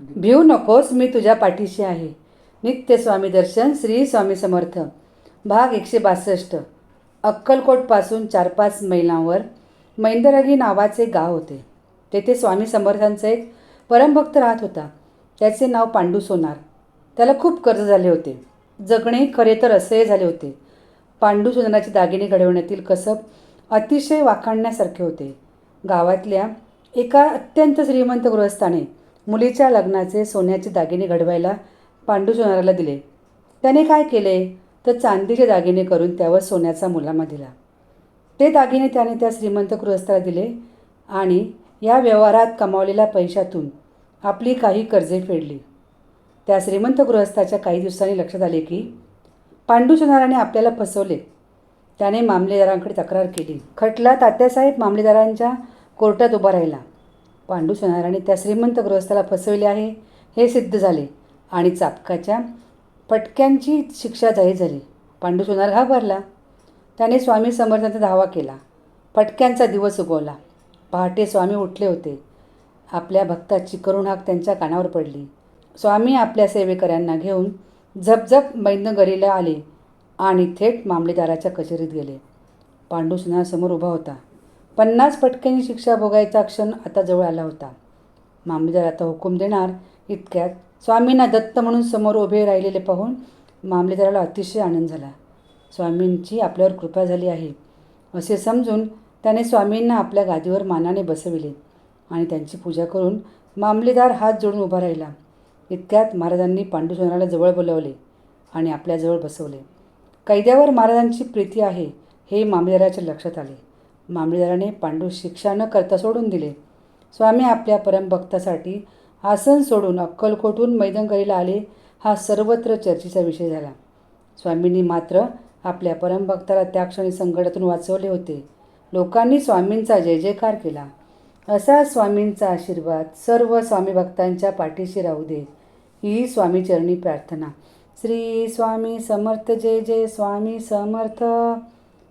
भिऊ नकोस मी तुझ्या पाठीशी आहे. नित्य स्वामी दर्शन श्री स्वामी समर्थ. भाग एकशे बासष्ट. अक्कलकोटपासून चार पाच मैलांवर मैंदरगी नावाचे गाव होते. तेथे स्वामी समर्थांचा एक परमभक्त राहत होता. त्याचे नाव पांडू सोनार. त्याला खूप कर्ज झाले होते. जगणे खरे तर असे झाले होते. पांडू सोनाराचे दागिने घडवण्यातील कसब अतिशय वाखाणण्यासारखे होते. गावातल्या एका अत्यंत श्रीमंत गृहस्थाने मुलीच्या लग्नाचे सोन्याचे दागिने घडवायला पांडू सोनाराला दिले. त्याने काय केले? तर चांदीचे दागिने करून त्यावर सोन्याचा मुलामा दिला. ते दागिने त्याने त्या श्रीमंत गृहस्थाला दिले आणि या व्यवहारात कमावलेल्या पैशातून आपली काही कर्जे फेडली. त्या श्रीमंत गृहस्थाच्या काही दिवसांनी लक्षात आले की पांडू सोनाराने आपल्याला फसवले. त्याने मामलेदारांकडे तक्रार केली. खटला तात्यासाहेब मामलेदारांच्या कोर्टात उभा राहिला. पांडू सोनाराने त्या श्रीमंत गृहस्थाला फसविले आहे हे सिद्ध झाले आणि चापकाच्या फटक्यांची शिक्षा जाहीर झाली. पांडू सोनार घाबरला. त्याने स्वामी समर्थांचा धावा केला. फटक्यांचा दिवस उगवला. पहाटे स्वामी उठले होते. आपल्या भक्ताची करुण हाक त्यांच्या कानावर पडली. स्वामी आपल्या सेवेकऱ्यांना घेऊन झपझप मैनगरीला आले आणि थेट मामलेदाराच्या कचेरीत गेले. पांडू समोर उभा होता. पन्नास फटक्यांनी शिक्षा भोगायचा क्षण आता जवळ आला होता. मामलेदार आता हुकूम देणार इतक्यात स्वामींना दत्त म्हणून समोर उभे राहिलेले पाहून मामलेदाराला अतिशय आनंद झाला. स्वामींची आपल्यावर कृपा झाली आहे असे समजून त्याने स्वामींना आपल्या गादीवर मानाने बसविले आणि त्यांची पूजा करून मामलेदार हात जोडून उभा राहिला. इतक्यात महाराजांनी पांडुसोनाला जवळ बोलवले आणि आपल्याजवळ बसवले. कैद्यावर महाराजांची प्रीती आहे हे मामलेदाराच्या लक्षात आले. मामलेदाराने पांडू शिक्षा न करता सोडून दिले. स्वामी आपल्या परमभक्तासाठी आसन सोडून अक्कलकोटून मैदंगरीला आले हा सर्वत्र चर्चेचा विषय झाला. स्वामींनी मात्र आपल्या परमभक्ताला त्या क्षणी संकटातून वाचवले होते. लोकांनी स्वामींचा जय जयकार केला. असा स्वामींचा आशीर्वाद सर्व स्वामी भक्तांच्या पाठीशी राहू दे ही स्वामीचरणी प्रार्थना. श्री स्वामी समर्थ जय जय स्वामी समर्थ.